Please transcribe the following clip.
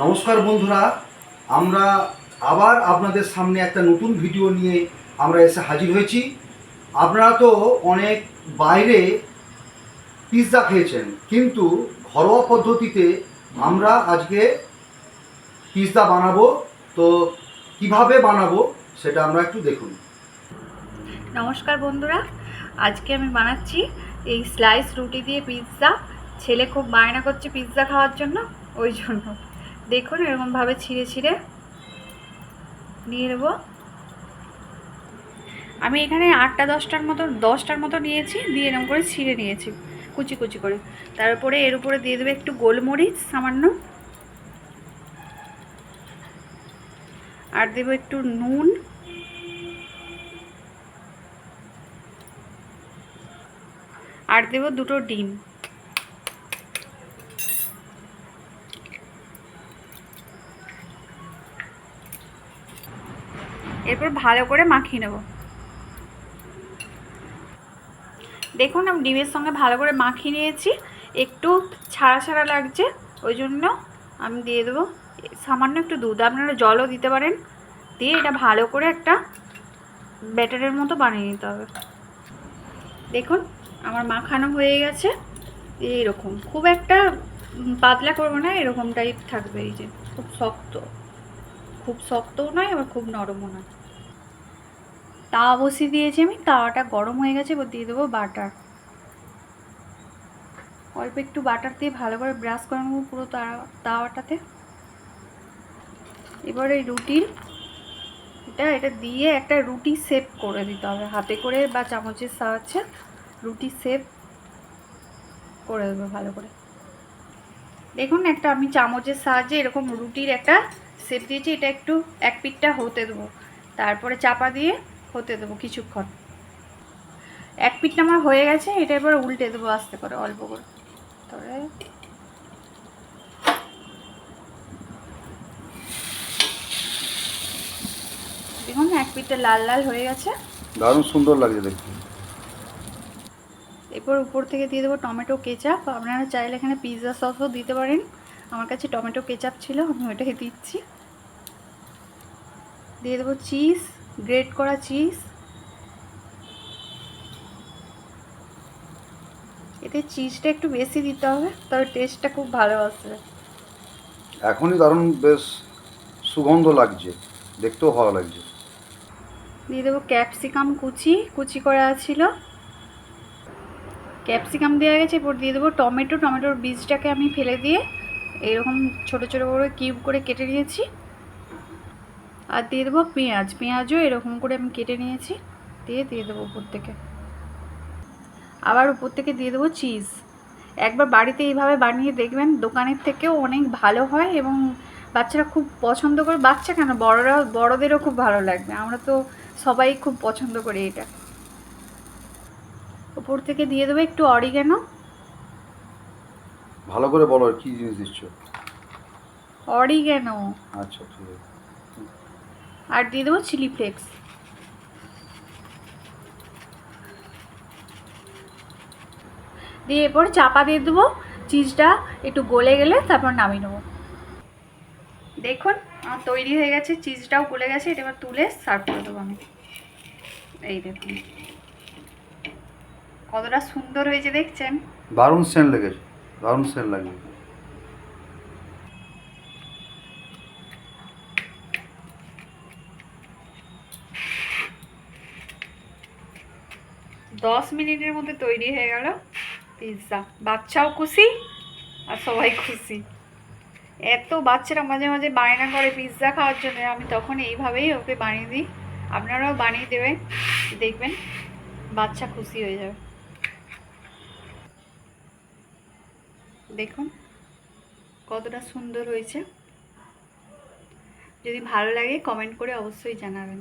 নমস্কার বন্ধুরা, আমরা আবার আপনাদের সামনে একটা নতুন ভিডিও নিয়ে আমরা এসে হাজির হয়েছি। আপনারা তো অনেক বাইরে পিৎজা খেয়েছেন, কিন্তু ঘরোয়া পদ্ধতিতে আমরা আজকে পিৎজা বানাবো। তো কীভাবে বানাবো সেটা আমরা একটু দেখুন। নমস্কার বন্ধুরা, আজকে আমি বানাচ্ছি এই স্লাইস রুটি দিয়ে পিৎজা ছেলে খুব বায়না করছে পিৎজা খাওয়ার জন্য, ওই জন্য। দেখুন, এরকমভাবে ছিঁড়ে ছিঁড়ে নিয়ে নেব। আমি এখানে আটটা, দশটার মতো দশটার মতো নিয়েছি, দিয়ে এরকম করে ছিঁড়ে নিয়েছি, কুচি কুচি করে। তারপরে এর উপরে দিয়ে দেবে একটু গোলমরিচ, সামান্য। আর দেবো একটু নুন। আর দেবো দুটো ডিম। এরপর ভালো করে মাখিয়ে নেব। দেখুন, আমি ডিমের সঙ্গে ভালো করে মাখিয়ে নিয়েছি। একটু ছাড়া ছাড়া লাগছে, ওই জন্য আমি দিয়ে দেবো। সামান্য একটু দুধ, আপনারা জলও দিতে পারেন। দিয়ে এটা ভালো করে একটা ব্যাটারের মতো বানিয়ে নিতে হবে। দেখুন, আমার মাখানো হয়ে গেছে। এইরকম। খুব একটা পাতলা করব না, এরকম টাইপ থাকবে, এই যে, খুব শক্ত। খুব শক্তও নয়, আবার খুব নরমও নয়। তাওয়া বসিয়ে দিয়েছি আমি, তাওয়াটা গরম হয়ে গেছে, এবার দিয়ে দেবো বাটার। অল্প একটু বাটার দিয়ে ভালো করে ব্রাশ করে নেব পুরো তাওয়া তাওয়াটাতে। এবার এই রুটির এটা এটা দিয়ে একটা রুটি সেপ করে দিতে হবে। হাতে করে বা চামচের সাহায্যে রুটি সেপ করে দেবো ভালো করে। দেখুন একটা আমি চামচের সাহায্যে এরকম রুটির একটা সেপ দিয়েছি এটা একটু এক পিঠটা হতে দেবো। তারপরে চাপা দিয়ে হতে দেবো কিছুক্ষণ। এক পিঠটা আমার হয়ে গেছে এটা এবার উল্টে দেবো আস্তে করে অল্প করে। তারপরে দেখুন এক পিঠটা লাল লাল হয়ে গেছে। দারুণ সুন্দর লাগছে দেখতে। এরপর উপর থেকে দিয়ে দেবো টমেটো কেচাপ। আপনারা চাইলে এখানে পিৎজা সসও দিতে পারেন। আমার কাছে টমেটো কেচাপ ছিল আমি ওটাই দিচ্ছি। দিয়ে দেবো চিজ গ্রেট করা চিজ। এতে চিজটা একটু বেশি দিতে হবে তবে টেস্টটা খুব ভালো আসবে এখনই দারুণ বেশ সুগন্ধ লাগছে দেখতেও ভালো লাগছে। দিয়ে দেবো ক্যাপসিকাম কুচি কুচি করা ছিল। ক্যাপসিকাম দেওয়া গেছে এরপর দিয়ে দেবো টমেটো। টমেটোর বীজটাকে আমি ফেলে দিয়ে এরকম ছোট ছোট করে কিউব করে কেটে নিয়েছি। আর দিয়ে দেবো পেঁয়াজ। পেঁয়াজও এরকম করে আমি কেটে নিয়েছি দিয়ে দিয়ে দেবো উপর থেকে। আবার উপর থেকে দিয়ে দেবো চিজ। একবার বাড়িতে এইভাবে বানিয়ে দেখবেন দোকানের থেকেও অনেক ভালো হয় এবং বাচ্চারা খুব পছন্দ করে। বাচ্চা কেন? বড়রা বড়দেরও খুব ভালো লাগবে। আমরা তো সবাই খুব পছন্দ করি এটা। উপর থেকে দিয়ে দেবো একটু অরিগ্যানো ভালো করে বলো কি জিনিস দিচ্ছ? অরিগ্যানো আচ্ছা ঠিক আছে। আর দিয়ে দেবো চিলি ফ্লেক্স। দিয়ে এরপর চাপা দিয়ে দেবো, চিজটা একটু গলে গেলে তারপর নামিয়ে নেব। দেখুন, আমার তৈরি হয়ে গেছে, চিজটাও গলে গেছে, এটা এবার তুলে সার্ভ করে দেবো আমি। এই দেখুন। কতটা সুন্দর হয়েছে দেখছেন? দারুণ সেন্ট লেগেছে, দারুণ সেন্ট লাগছে দশ মিনিটের মধ্যে তৈরি হয়ে গেল পিৎজা বাচ্চাও খুশি আর সবাই খুশি। এত বাচ্চারা মাঝে মাঝে বায়না করে পিৎজা খাওয়ার জন্য, আমি তখন এইভাবেই ওকে বানিয়ে দিই। আপনারাও বানিয়ে দেবেন, দেখবেন বাচ্চা খুশি হয়ে যাবে। দেখুন কতটা সুন্দর হয়েছে। যদি ভালো লাগে কমেন্ট করে অবশ্যই জানাবেন।